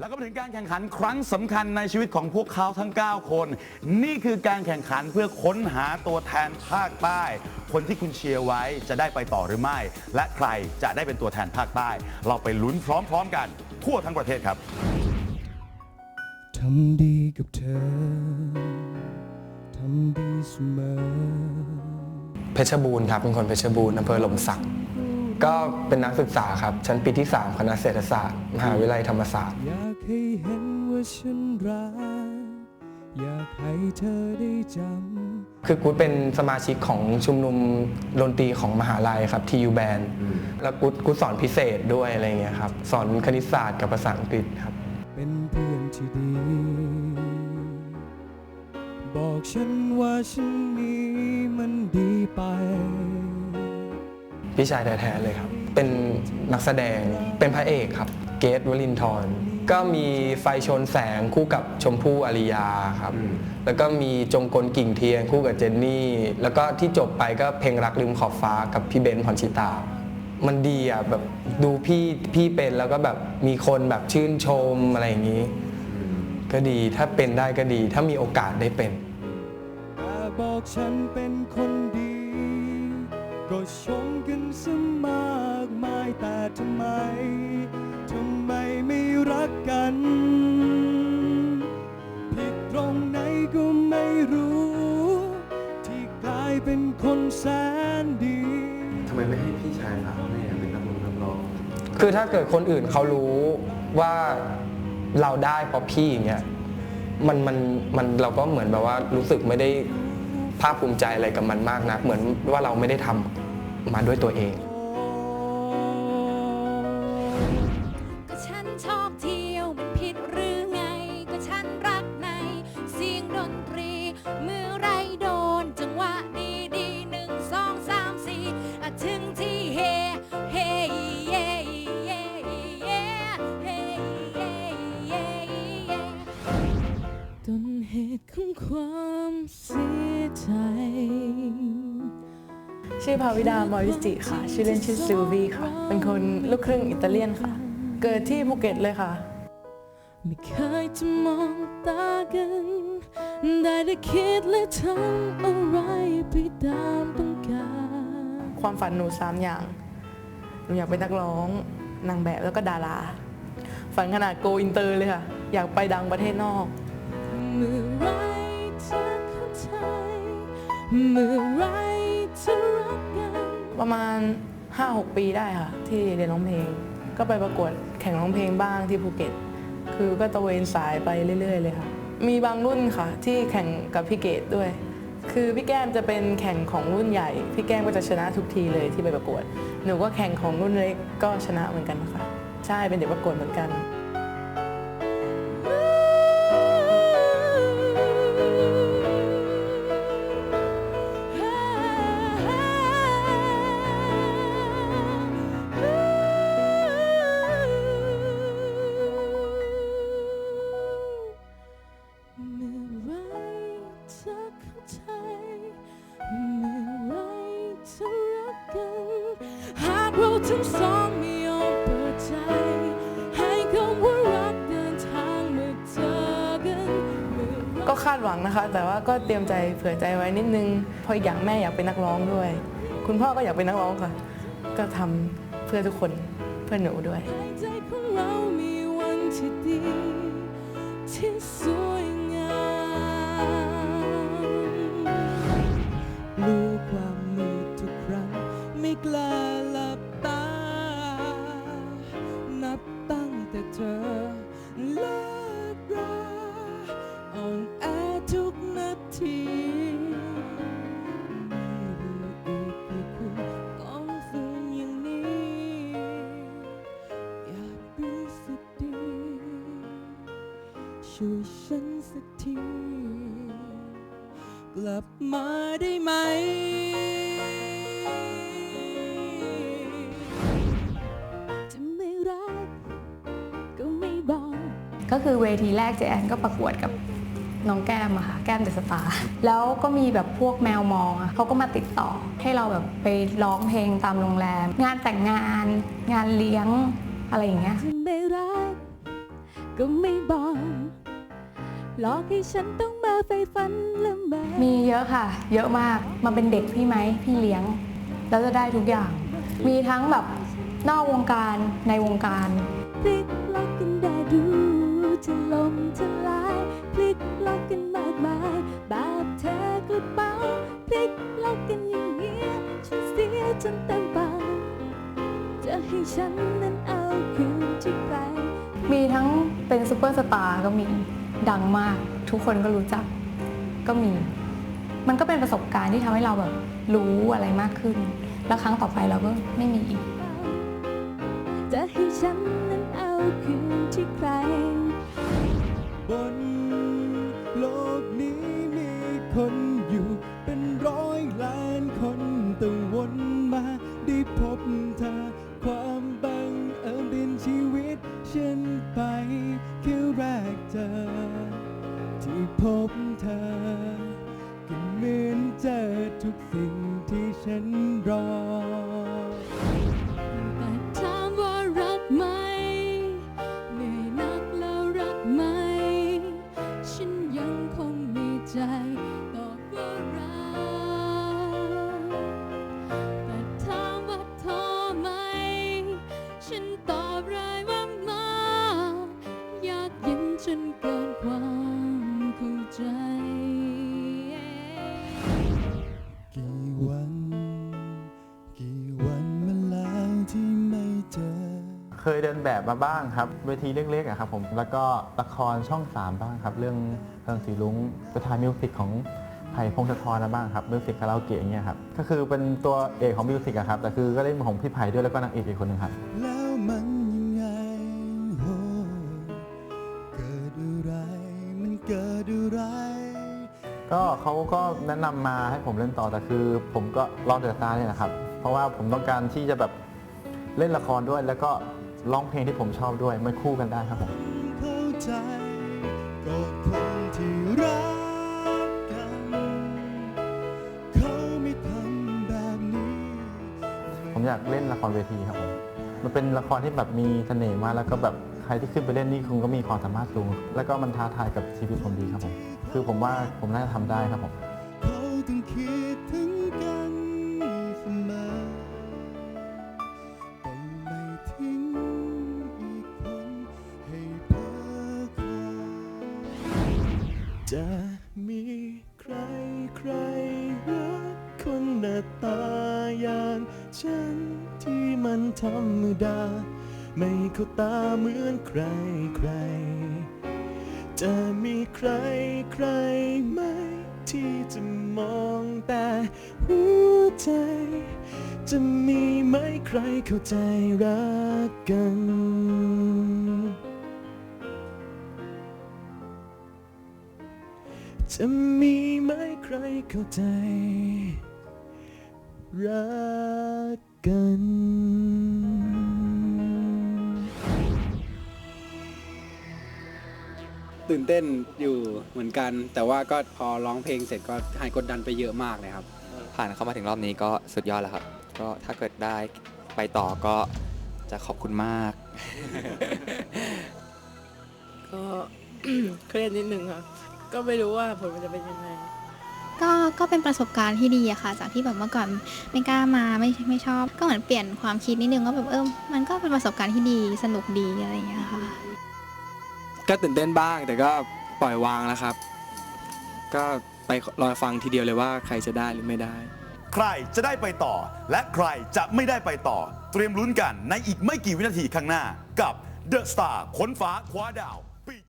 แล้วก็มาถึงการแข่งขันครั้งสำคัญในชีวิตของพวกเขาทั้ง 9 คน นี่คือการแข่งขันเพื่อค้นหาตัวแทนภาคใต้ คนที่คุณเชียร์ไว้จะได้ไปต่อหรือไม่ และใครจะได้เป็นตัวแทนภาคใต้ เราไปลุ้นพร้อมๆกันทั่วทั้งประเทศครับทำดีกับเธอทำดีเสมอเพชรบูรณ์ครับเป็นคนเพชรบูรณ์อำเภอหลมสักก็เป็นนักศึกษาครับ ชั้นปีที่ 3 คณะเศรษฐศาสตร์ มหาวิทยาลัยธรรมศาสตร์ อยาก ให้เห็นว่าฉันรัก อยากให้เธอได้จำ คือกูดเป็นสมาชิกของชุมนุมดนตรีของมหาลัยครับ TU Band แล้วกูดกูดสอนพิเศษด้วยอะไรเงี้ยครับ สอนคณิตศาสตร์กับภาษาอังกฤษครับ เป็นเพื่อนที่ดี บอกฉันว่าฉันนี้มันดีไป พี่ชายแท้ๆเลยครับ เป็นนักแสดงเป็นพระเอกครับ เกตวลินทร์ ก็มีไฟชนแสงคู่กับชมพู่อาริยาครับแล้วก็มีจงกลกิ่งเทียนคู่กับเจนนี่ แล้วก็ที่จบไปก็เพลงรักลืมขอบฟ้ากับพี่เบนซ์พรชิตา มันดีอะแบบดูพี่พี่เป็นแล้วก็แบบมีคนแบบชื่นชมอะไรอย่างนี้ ก็ดีถ้าเป็นได้ก็ดี ถ้ามีโอกาสได้เป็น แต่บอกฉันเป็นคนดี ก็ชมกันซะมากมายแต่ทำไมทำไมไม่รั กกัน ผิดตรงไหนก็ไม่รู้ ที่กลายเป็นคนแสนดี ทำไมไม่ให้พี่ชายพาแม่เป็นนักร้องนักร้องคือถ้าเกิดคนอื่นเขารู้ว่าเราได้เพราะพี่อย่างเงี้ยมันมันมันเราก็เหมือนแบบว่ารู้สึกไม่ได้ภาคภูมิใจอะไรกับมันมากนะเหมือนว่าเราไม่ได้ทำมาด้วยตัวเอง ความเสียใจ ชื่อภาวิดามอริสจิค่ะ ชื่อเล่นชื่อซิลวีค่ะ เป็นคนลูกครึ่งอิตาเลียนค่ะ เกิดที่ภูเก็ตเลยค่ะ ไม่เคยจะมองตากัน ได้แต่คิดและทำอะไรไปตามต้องการ ความฝันหนูสามอย่าง หนูอยากเป็นนักร้อง นางแบบแล้วก็ดารา ฝันขนาดโกอินเตอร์เลยค่ะ อยากไปดังประเทศนอก เมื่อไรจะเข้าใจ เมื่อไรจะรักกันประมาณ 5-6 ปีได้ค่ะ ที่เรียนร้องเพลง ก็ไปประกวดแข่งร้องเพลงบ้างที่ภูเก็ต คือก็ตะเวนสายไปเรื่อย ๆ เลยค่ะ มีบางรุ่นค่ะ ที่แข่งกับพี่เกดด้วย คือพี่แก้มจะเป็นแข่งของรุ่นใหญ่ พี่แก้มก็จะชนะทุกทีเลยที่ไปประกวด หนูก็แข่งของรุ่นเล็กก็ชนะเหมือนกันค่ะ ใช่เป็นเด็กประกวดเหมือนกัน ทั้งสองไม่ยอมเปิดใจ ให้คำว่ารักเดินทางมาเจอกันเมื่อไรก็คาดหวังนะคะ แต่ว่าก็เตรียมใจเผื่อใจไว้นิดนึงเพราะอีกอย่างแม่อยากเป็นนักร้องด้วย คุณพ่อก็อยากเป็นนักร้องค่ะ ก็ทำเพื่อทุกคนเพื่อหนูด้วย ในใจของเรามีวันที่ดี ช่วยฉันสักที กลับมาได้ไหม จะไม่รักก็ไม่บอก ก็คือเวทีแรกเจแอนก็ประกวดกับน้องแก้มอะค่ะ แก้มเดอะสตาร์ แล้วก็มีแบบพวกแมวมองอะเขาก็มาติดต่อ ให้เราแบบไปร้องเพลงตามโรงแรม งานแต่งงาน งานเลี้ยงอะไรอย่างเงี้ย จะไม่รักก็ไม่บอก หลอกให้ฉันต้องมาไฟฝันละเมอมีเยอะค่ะ เยอะมากมันเป็นเด็กพี่ไหมพี่เลี้ยง แล้วจะได้ทุกอย่าง มีทั้งแบบนอกวงการในวงการ พลิกล็อกกันได้ดูจะลมทลายพลิกล็อกกันมากมายแบบเธอกระเป๋าพลิกล็อกกันอย่างเงี้ยฉันเสียจนเต็มปากจะให้ฉันนั้นเอาคืนที่ใครมีทั้งเป็นซูเปอร์สตาร์ก็มี ดังมาก ทุกคนก็รู้จักก็มี มันก็เป็นประสบการณ์ที่ทำให้เราแบบรู้อะไรมากขึ้น แล้วครั้งต่อไปเราก็ไม่มีอีก จะให้ฉันนั้นเอาคืนที่ใคร บนโลกนี้มีคนอยู่เป็น ทุกสิ่งที่ฉัน ยเดินแบบมาบ้างครับเวทีเล็กๆอะครับผมแล้วก็ละครช่อง3บ้างครับ เรื่องเพลิงสีลุงไปถ่ายมิวสิกของไผ่พงศธรนะบ้างครับมิวสิกคาราโอเกะอย่างเงี้ยครับก็คือเป็นตัวเอกของมิวสิกอะครับแต่คือก็เล่นของพี่ไผ่ด้วยแล้วก็นางเอกอีกคนหนึงครับ แล้วมันยังไงโอ้เกิดอะไรมันเกิดอะไร ก็เขาก็แนะนำมาให้ผมเล่นต่อแต่คือ ผมก็รอเดือดตาเนี่ยแหละครับ เพราะว่าผมต้องการที่จะแบบเล่นละครด้วยแล้วก็ ร้องเพลงที่ผมชอบด้วยมันคู่กันได้ครับผมเข้าใจก็คนที่รักกันเขาไม่ทำแบบนี้ผมอยากเล่นละครเวทีครับผมมันเป็นละครที่แบบมีเสน่ห์มากแล้วก็แบบใครที่ขึ้นไปเล่นนี่คุณก็มีความสามารถสูง แล้วก็มันท้าทายกับชีวิตผมดีครับผมคือผมว่าผมน่าจะทำได้ครับผมเขาต้องคิดถึงกัน ธรรมดา ไม่เข้าตาเหมือนใครใคร จะมีใครใครไหมที่จะมองแต่หัวใจ จะมีไหมใครเข้าใจรักกันจะมีไหมใครเข้าใจ รักกัน ตื่นเต้นอยู่เหมือนกัน แต่ว่าก็พอร้องเพลงเสร็จก็หายกดดันไปเยอะมากเลยครับ ผ่านเข้ามาถึงรอบนี้ก็สุดยอดแล้วครับ ก็ถ้าเกิดได้ไปต่อก็จะขอบคุณมาก ก็เครียดนิดนึงค่ะ ก็ไม่รู้ว่าผลมันจะเป็นยังไง ก็ก็เป็นประสบการณ์ที่ดีอะค่ะ จากที่แบบเมื่อก่อนไม่กล้ามาไม่ไม่ชอบ ก็เหมือนเปลี่ยนความคิดนิดนึงว่าแบบเออมันก็เป็นประสบการณ์ที่ดีสนุกดีอะไรอย่างเงี้ยค่ะ ก็ตื่นเต้นบ้าง แต่ก็ปล่อยวางแล้วครับ ก็ไปรอฟังทีเดียวเลยว่าใครจะได้หรือไม่ได้ ใครจะได้ไปต่อ และใครจะไม่ได้ไปต่อ เตรียมลุ้นกันในอีกไม่กี่วินาทีข้างหน้ากับ The Star ค้นฟ้าคว้าดาว